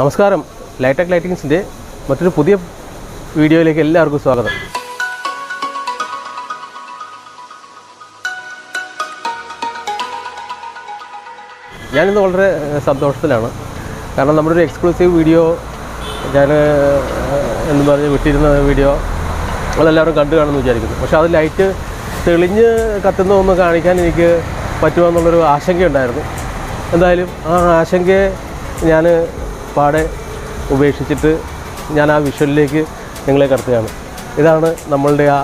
നമസ്കാരം. ലൈറ്റക് ലൈറ്റിങ്സിന്റെ മറ്റൊരു പുതിയ വീഡിയോയിലേക്ക് എല്ലാവർക്കും സ്വാഗതം. ഞാനിന്ന് വളരെ സന്തോഷത്തിലാണ്. കാരണം നമ്മുടെ ഒരു എക്സ്ക്ലൂസീവ് വീഡിയോ ഞാൻ എന്ന് പറഞ്ഞ് വിട്ടിരുന്ന വീഡിയോ നമ്മളെല്ലാവരും കണ്ടു കാണുമെന്ന് വിചാരിക്കുന്നു. പക്ഷേ അത് ലൈറ്റ് തെളിഞ്ഞ് കത്തുന്ന ഒന്ന് കാണിക്കാൻ എനിക്ക് പറ്റുമോ എന്നുള്ളൊരു ആശങ്കയുണ്ടായിരുന്നു. എന്തായാലും ആ ആശങ്കയെ ഞാൻ പാടെ ഉപേക്ഷിച്ചിട്ട് ഞാൻ ആ വിഷ്വലിലേക്ക് നിങ്ങളെ കടത്തുകയാണ്. ഇതാണ് നമ്മളുടെ ആ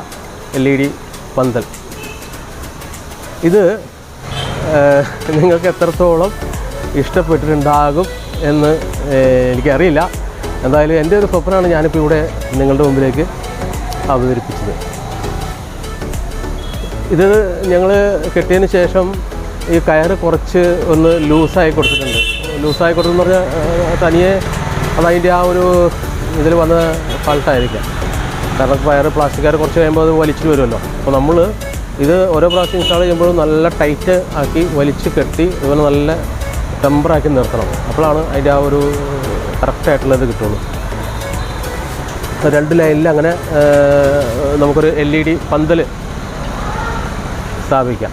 എൽ ഇ ഡി പന്തൽ. ഇത് നിങ്ങൾക്ക് എത്രത്തോളം ഇഷ്ടപ്പെട്ടിട്ടുണ്ടാകും എന്ന് എനിക്കറിയില്ല. എന്തായാലും എന്റെ ഒരു സ്വപ്നമാണ് ഞാനിപ്പോൾ ഇവിടെ നിങ്ങളുടെ മുമ്പിലേക്ക് അവതരിപ്പിച്ചത്. ഇത് ഞങ്ങൾ കെട്ടിയതിന് ശേഷം ഈ കയറ് കുറച്ച് ഒന്ന് ലൂസായി കൊടുത്തിട്ടുണ്ട്. ലൂസായി കൊടുത്തെന്ന് പറഞ്ഞാൽ തനിയെ അതതിന്റെ ആ ഒരു ഇതിൽ വന്ന ഫാൾട്ടായിരിക്കാം. കാരണം വയർ പ്ലാസ്റ്റിക് കയറ് കുറച്ച് കഴിയുമ്പോൾ അത് വലിച്ചു വരുമല്ലോ. അപ്പോൾ നമ്മൾ ഇത് ഓരോ പ്രാവശ്യം ഇൻസ്റ്റാൾ ചെയ്യുമ്പോഴും നല്ല ടൈറ്റ് ആക്കി വലിച്ച് കെട്ടി ഇതുപോലെ നല്ല ടെമ്പറാക്കി നിർത്തണം. അപ്പോഴാണ് അതിന്റെ ആ ഒരു കറക്റ്റായിട്ടുള്ളത് കിട്ടുള്ളൂ. രണ്ട് ലൈനിൽ അങ്ങനെ നമുക്കൊരു എൽ ഇ ഡി പന്തൽ സ്ഥാപിക്കാം.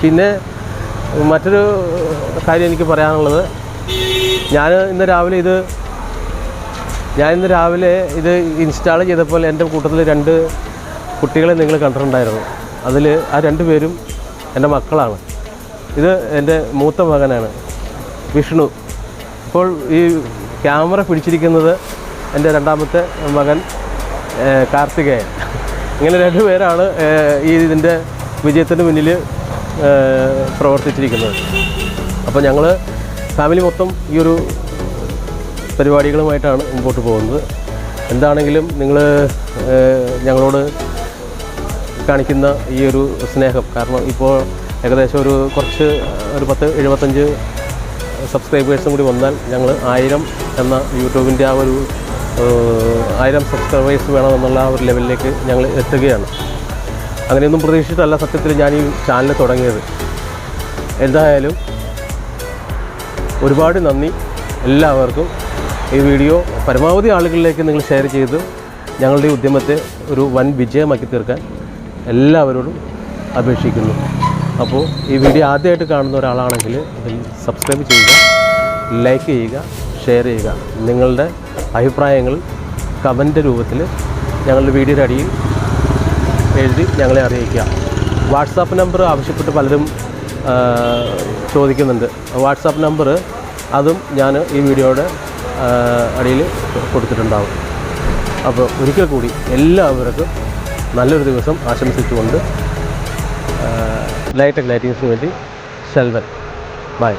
പിന്നെ മറ്റൊരു കാര്യം എനിക്ക് പറയാനുള്ളത്. ഞാൻ ഇന്ന് രാവിലെ ഇത് ഞാൻ ഇന്ന് രാവിലെ ഇത് ഇൻസ്റ്റാൾ ചെയ്തപ്പോൾ എന്റെ കൂട്ടത്തിൽ രണ്ട് കുട്ടികളെ നിങ്ങൾ കണ്ടിട്ടുണ്ടായിരുന്നു. അതിൽ ആ രണ്ട് പേരും എന്റെ മക്കളാണ്. ഇത് എന്റെ മൂത്ത മകനാണ് വിഷ്ണു. ഇപ്പോൾ ഈ ക്യാമറ പിടിച്ചിരിക്കുന്നത് എന്റെ രണ്ടാമത്തെ മകൻ കാർത്തികേയൻ ഇങ്ങനെ രണ്ട് പേരാണ് ഏഹ്, ഈ ഇതിന്റെ വിജയത്തിന് മുന്നിൽ പ്രവർത്തിച്ചിരിക്കുന്നത്. അപ്പോൾ ഞങ്ങൾ ഫാമിലി മൊത്തം ഈ ഒരു പരിപാടികളുമായിട്ടാണ് മുമ്പോട്ട് പോകുന്നത്. എന്താണെങ്കിലും നിങ്ങൾ ഞങ്ങളോട് കാണിക്കുന്ന ഈ ഒരു സ്നേഹം കാരണം ഇപ്പോൾ ഏകദേശം ഒരു കുറച്ച് ഒരു പത്ത് എഴുപത്തഞ്ച് സബ്സ്ക്രൈബേഴ്സും കൂടി വന്നാൽ ഞങ്ങൾ ആയിരം എന്ന യൂട്യൂബിന്റെ ആ ഒരു ആയിരം സബ്സ്ക്രൈബേഴ്സ് വേണമെന്നുള്ള ആ ഒരു ലെവലിലേക്ക് ഞങ്ങൾ എത്തുകയാണ്. അങ്ങനെയൊന്നും പ്രതീക്ഷിച്ചിട്ടല്ല സത്യത്തിൽ ഞാൻ ഈ ചാനൽ തുടങ്ങിയത്. എന്തായാലും ഒരുപാട് നന്ദി. എല്ലാവർക്കും ഈ വീഡിയോ പരമാവധി ആളുകളിലേക്ക് നിങ്ങൾ ഷെയർ ചെയ്ത് ഞങ്ങളുടെ ഈ ഉദ്യമത്തെ ഒരു വൻ വിജയമാക്കി തീർക്കാൻ എല്ലാവരോടും അപേക്ഷിക്കുന്നു. അപ്പോൾ ഈ വീഡിയോ ആദ്യമായിട്ട് കാണുന്ന ഒരാളാണെങ്കിൽ അതിൽ സബ്സ്ക്രൈബ് ചെയ്യുക ലൈക്ക് ചെയ്യുക ഷെയർ ചെയ്യുക. നിങ്ങളുടെ അഭിപ്രായങ്ങൾ കമന്റ് രൂപത്തിൽ ഞങ്ങളുടെ വീഡിയോയുടെ അടിയിൽ എഴുതി ഞങ്ങളെ അറിയിക്കുക. വാട്സാപ്പ് നമ്പർ ആവശ്യപ്പെട്ട് പലരും ചോദിക്കുന്നുണ്ട്. വാട്സാപ്പ് നമ്പർ അതും ഞാൻ ഈ വീഡിയോയുടെ അടിയിൽ കൊടുത്തിട്ടുണ്ടാവും. അപ്പോൾ ഒരിക്കൽ കൂടി എല്ലാവർക്കും നല്ലൊരു ദിവസം ആശംസിച്ചുകൊണ്ട് ലൈറ്റ് ലൈറ്റിങ്സിന് വേണ്ടി ശെൽവൻ ബൈ